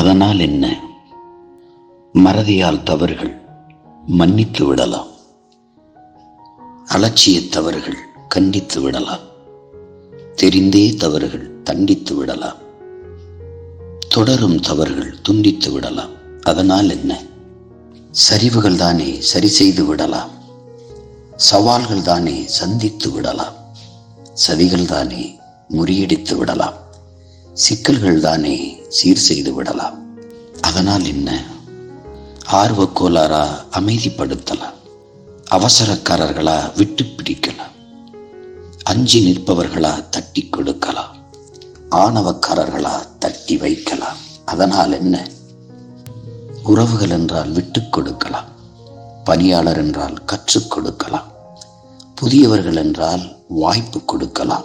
அதனால் என்ன? மறதியால் தவறுகள் மன்னித்து விடலாம். அலட்சிய தவறுகள் கண்டித்து விடலாம். தெரிந்தே தவறுகள் தண்டித்து விடலாம். தொடரும் தவறுகள் துண்டித்து விடலாம். அதனால் என்ன? சரிவுகள் தானே சரி செய்து விடலாம். சவால்கள் தானே சந்தித்து விடலாம். சதிகள் தானே முறியடித்து விடலாம். சிக்கல்கள் தானே சீர் செய்து விடலாம். அதனால் என்ன? ஆர்வ கோளாரா அமைதிப்படுத்தலாம். அவசரக்காரர்களா விட்டு பிடிக்கலாம். அஞ்சி நிற்பவர்களா தட்டி கொடுக்கலாம். ஆணவக்காரர்களா தட்டி வைக்கலாம். அதனால் என்ன? உறவுகள் என்றால் விட்டு கொடுக்கலாம். பணியாளர் என்றால் கற்றுக் கொடுக்கலாம். புதியவர்கள் என்றால் வாய்ப்பு கொடுக்கலாம்.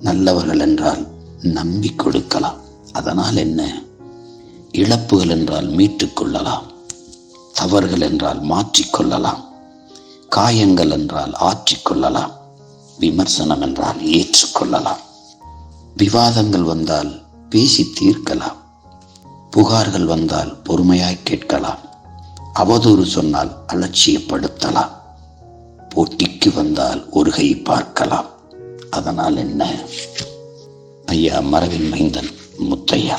நல்லவர்கள் என்றால் நம்பி கொடுக்கலாம். அதனால் என்ன? இழப்புகள் என்றால் மீட்டுக்கொள்ளலாம் தவறுகள் என்றால் மாற்றிக்கொள்ளலாம் காயங்கள் என்றால் ஆற்றிக்கொள்ளலாம் விமர்சனம் என்றால் ஏற்றுக்கொள்ளலாம் விவாதங்கள் வந்தால் பேசி தீர்க்கலாம். புகார்கள் வந்தால் பொறுமையாய் கேட்கலாம். அவதூறு சொன்னால் அலட்சியப்படுத்தலாம். போட்டிக்கு வந்தால் ஒரு கை பார்க்கலாம். அதனால் என்ன? ஐயா மரவின் மைந்தன் முத்தையா.